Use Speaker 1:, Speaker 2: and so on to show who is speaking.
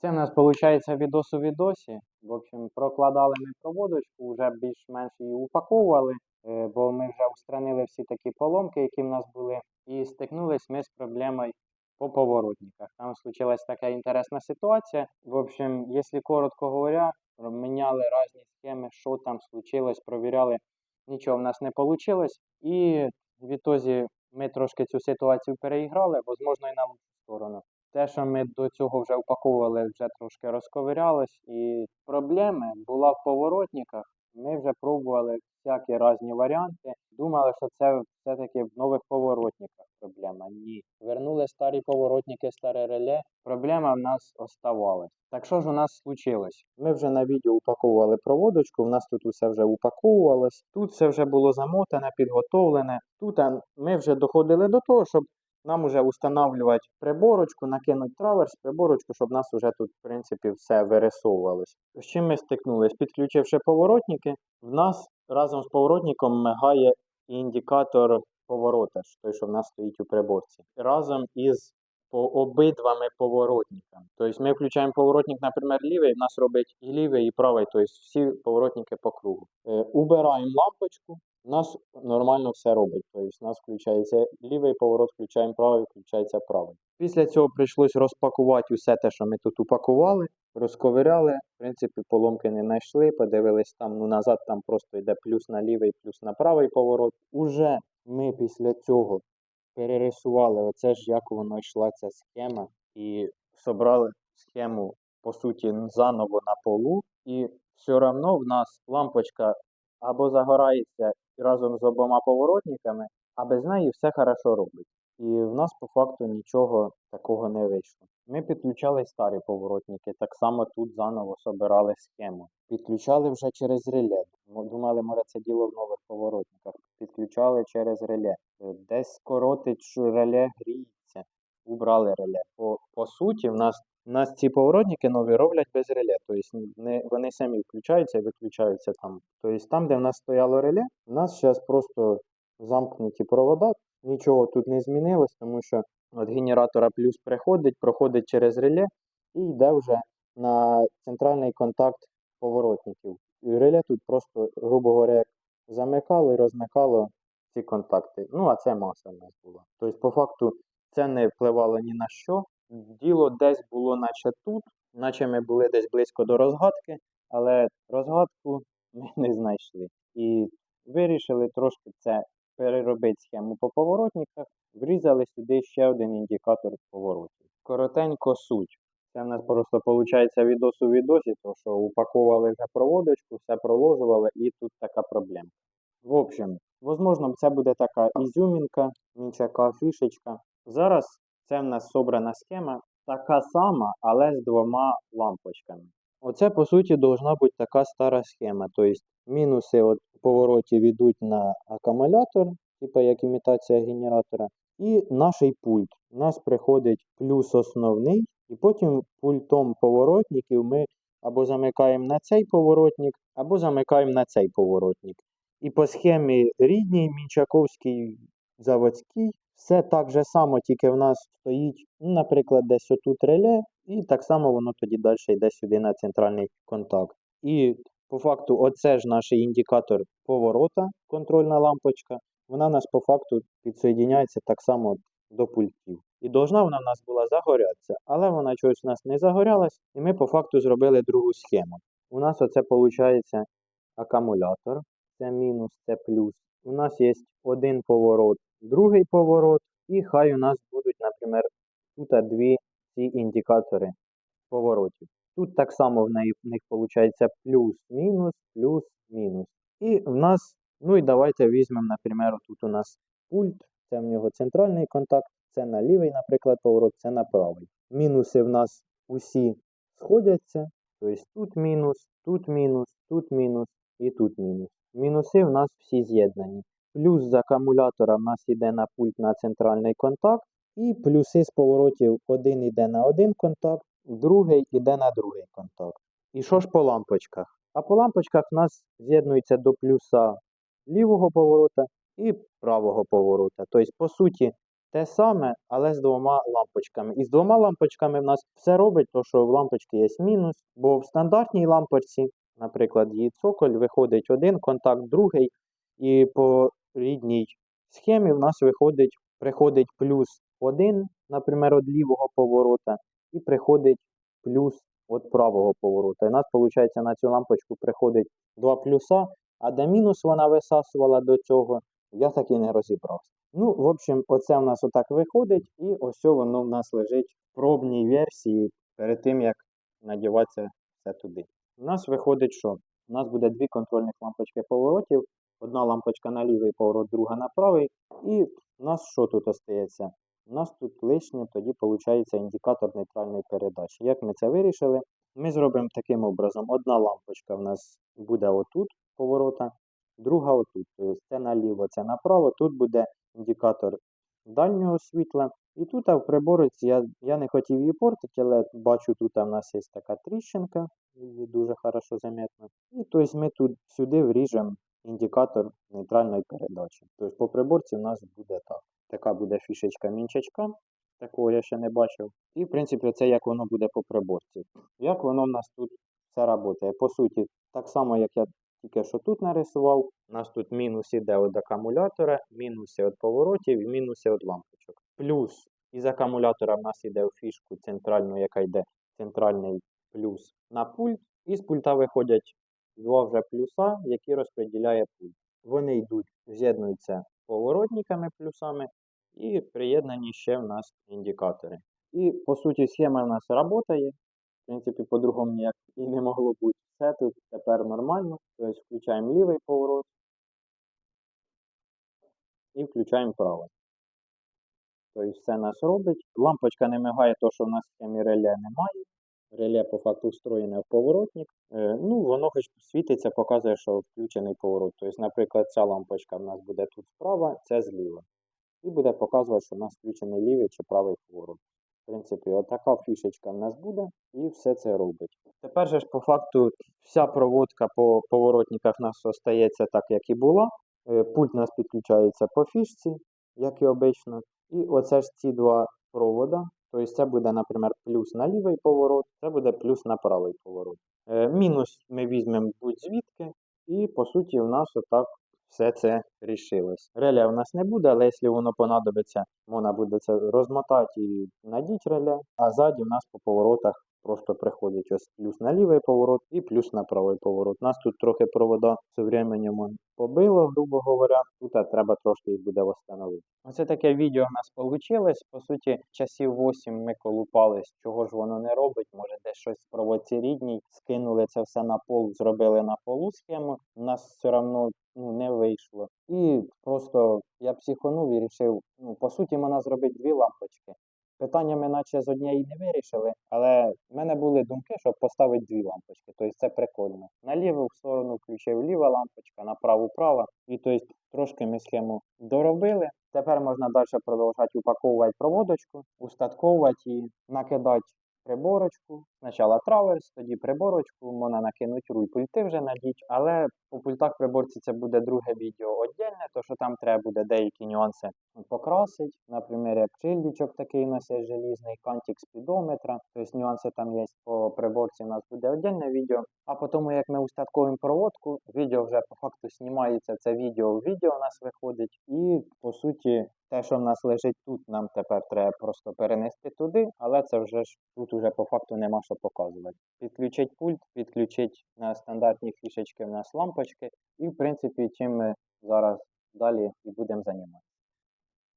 Speaker 1: Це в нас виходить відос у відосі. В общем, прокладали ми проводочку, вже більш-менш її упаковували, е, бо ми вже устранили всі такі поломки, які в нас були, і стикнулись ми з проблемою по поворотниках. Там случилась така інтересна ситуація. В общем, якщо коротко говоря, міняли різні схеми, що там случилось, провіряли, нічого в нас не вийшло. І відтоді ми трошки цю ситуацію переіграли, можливо, і на лучшу сторону. Те, що ми до цього вже упаковували, вже трошки розковирялось, і проблеми була в поворотниках. Ми вже пробували всякі різні варіанти. Думали, що це все-таки в нових поворотниках проблема. Ні. Вернули старі поворотники, старе реле. Проблема в нас оставалась. Так що ж у нас случилось? Ми вже на відео упаковували проводочку, в нас тут усе вже упаковувалось. Тут все вже було замотане, підготовлене. Тут ми вже доходили до того, щоб нам уже устанавливати приборочку, накинути траверс, приборочку, щоб у нас вже тут, в принципі, все вирисовувалось. З чим ми стикнулись? Підключивши поворотники, в нас разом з поворотником мигає індикатор поворота, той, що в нас стоїть у приборці. Разом із по обидвами поворотниками. Тобто ми включаємо поворотник, наприклад, лівий, в нас робить і лівий, і правий, тобто всі поворотники по кругу. Е, убираємо лампочку, у нас нормально все робить. Тобто у нас включається лівий поворот, включаємо правий, включається правий. Після цього прийшлось розпакувати усе те, що ми тут упакували, розковиряли. В принципі, поломки не знайшли, подивились там, ну назад там просто йде плюс на лівий, плюс на правий поворот. Уже ми після цього перерисували оце ж, як воно йшла ця схема, і собрали схему, по суті, заново на полу, і все одно в нас лампочка або загорається разом з обома поворотниками, а без неї все хорошо робить. І в нас по факту нічого такого не вийшло. Ми підключали старі поворотники, так само тут заново собирали схему. Підключали вже через реле. Мо- Думали, може це діло в нових поворотниках. Підключали через реле. Десь коротить, що реле гріється. Убрали реле. По, по суті, в нас, в нас ці поворотники нові роблять без реле. Тобто не, вони самі включаються і виключаються там. Тобто там, де в нас стояло реле, у нас зараз просто замкнуті провода. Нічого тут не змінилось, тому що від генератора плюс приходить, проходить через реле і йде вже на центральний контакт поворотників. І реле тут просто, грубо говоря, як замикало і розмикало ці контакти. Ну, а це маса в нас була. Тобто, по факту, це не впливало ні на що. Діло десь було, наче тут, наче ми були десь близько до розгадки, але розгадку ми не знайшли. І вирішили трошки це переробити схему по поворотниках, врізали сюди ще один індикатор поворотів. Коротенько суть. Це в нас просто виходить відос у відосі, то що упаковували вже проводочку, все проложували і тут така проблема. В общем, возможно, це буде така ізюмінка, нічака фішечка. Зараз це в нас собрана схема, така сама, але з двома лампочками. Оце, по суті, должна бути така стара схема. Тобто мінуси от поворотів йдуть на акумулятор, типу як імітація генератора, і наш пульт. У нас приходить плюс основний, і потім пультом поворотників ми або замикаємо на цей поворотник, або замикаємо на цей поворотник. І по схемі рідній, Мінчаковській, заводській, все так же само, тільки в нас стоїть, ну, наприклад, десь отут реле, і так само воно тоді далі йде сюди на центральний контакт. І по факту, оце ж наш індикатор поворота, контрольна лампочка, вона нас по факту підсоєдняється так само до пультів. І должна вона в нас була загорятися, але вона чогось у нас не загорялась, і ми по факту зробили другу схему. У нас оце виходить акумулятор, це мінус, це плюс. У нас є один поворот, другий поворот, і хай у нас будуть, наприклад, тут дві ці індикатори поворотів. Тут так само в, них виходить плюс-мінус, плюс-мінус. І в нас, ну і давайте візьмемо, наприклад, тут у нас пульт, це в нього центральний контакт, це на лівий, наприклад, поворот, це на правий. Мінуси в нас усі сходяться, тобто тут мінус, тут мінус, тут мінус і тут мінус. Мінуси в нас всі з'єднані. Плюс з акумулятора в нас йде на пульт на центральний контакт, і плюси з поворотів один йде на один контакт, другий йде на другий контакт. І що ж по лампочках? А по лампочках в нас з'єднується до плюса лівого поворота і правого поворота. Тобто, по суті, те саме, але з двома лампочками. І з двома лампочками в нас все робить, то що в лампочці є мінус, бо в стандартній лампочці, наприклад, її цоколь, виходить один, контакт другий, і по рідній схемі в нас виходить, приходить плюс один, наприклад, від лівого поворота, і приходить плюс від правого поворота. І у нас, виходить, на цю лампочку приходить два плюса, а де мінус вона висасувала до цього, я так і не розібрався. Ну, в общем, оце в нас отак виходить, і ось воно в нас лежить в пробній версії перед тим, як надіватися все туди. У нас виходить, що у нас буде дві контрольних лампочки поворотів. Одна лампочка на лівий поворот, друга на правий. І у нас що тут остається? У нас тут лишнє, тоді виходить індикатор нейтральної передачі. Як ми це вирішили? Ми зробимо таким образом: одна лампочка в нас буде отут поворота, друга отут. Тобто це наліво, це направо. Тут буде індикатор дальнього світла. І тут в приборці я, я не хотів її портити, але бачу, тут в нас є така тріщинка, її дуже хорошо заметно. І тобто ми тут сюди вріжемо індикатор нейтральної передачі. Тобто по приборці в нас буде так. Така буде фішечка мінчачка. Такого я ще не бачив. І, в принципі, це як воно буде по приборці. Як воно в нас тут все працює. По суті, так само, як я тільки що тут нарисував. У нас тут мінус іде від акумулятора, мінуси від поворотів і мінуси від лампочок. Плюс із акумулятора в нас іде в фішку центральну, яка йде центральний плюс на пульт. І з пульта виходять два вже плюса, які розподіляє пульт. Вони йдуть, з'єднуються поворотниками плюсами і приєднані ще в нас індикатори. І по суті схема в нас працює. В принципі, по-другому ніяк і не могло бути. Все тут тепер нормально. Тобто включаємо лівий поворот і включаємо правий. Тобто все нас робить. Лампочка не мигає, то що в нас в схемі реле немає. Реле по факту встроєне в поворотник. Е, ну, воно хоч світиться, показує, що включений поворот. Тобто, наприклад, ця лампочка в нас буде тут справа, це зліва. І буде показувати, що в нас включений лівий чи правий поворот. В принципі, отака фішечка в нас буде і все це робить. Тепер же ж по факту вся проводка по поворотниках в нас остається так, як і була. Е, Пульт у нас підключається по фішці, як і обично. І оце ж ці два провода. Тобто це буде, наприклад, плюс на лівий поворот, це буде плюс на правий поворот. Е, Мінус ми візьмемо будь-звідки, і по суті у нас отак все це рішилось. Реля в нас не буде, але якщо воно понадобиться, можна буде це розмотати і надіть реле, а ззаді в нас по поворотах просто приходить ось плюс на лівий поворот і плюс на правий поворот. Нас тут трохи провода з временем побило, грубо говоря. Тут треба трошки їх буде встановити. Оце таке відео у нас вийшло. По суті, часів 8 ми колупались, чого ж воно не робить. Може, десь щось в проводці рідній. Скинули це все на пол, зробили на полу схему. У нас все одно ну, не вийшло. І просто я психонув і вирішив, ну, по суті, можна зробити дві лампочки. Питання ми наче з однієї не вирішили, але в мене були думки, щоб поставити дві лампочки. Тобто це прикольно. На ліву сторону включив ліва лампочка, на праву права. І тобто трошки ми схему доробили. Тепер можна далі продовжувати упаковувати проводочку, устатковувати і накидати приборочку. Спочатку траверс, тоді приборочку, можна накинути руй пульти вже надіть, але по пультах приборці це буде друге відео віддільне, то що там треба буде деякі нюанси покрасити. Наприклад, як шильдичок такий є желізний, кантик спідометра, тобто нюанси там є по приборці, у нас буде віддільне відео. А по тому, як ми устатковуємо проводку, відео вже по факту знімається, це відео в відео у нас виходить. І по суті, те, що в нас лежить тут, нам тепер треба просто перенести туди, але це вже ж тут уже по факту нема що показувати. Підключить пульт, підключить на стандартні фішечки в нас лампочки, і в принципі, чим ми зараз далі і будемо займатися.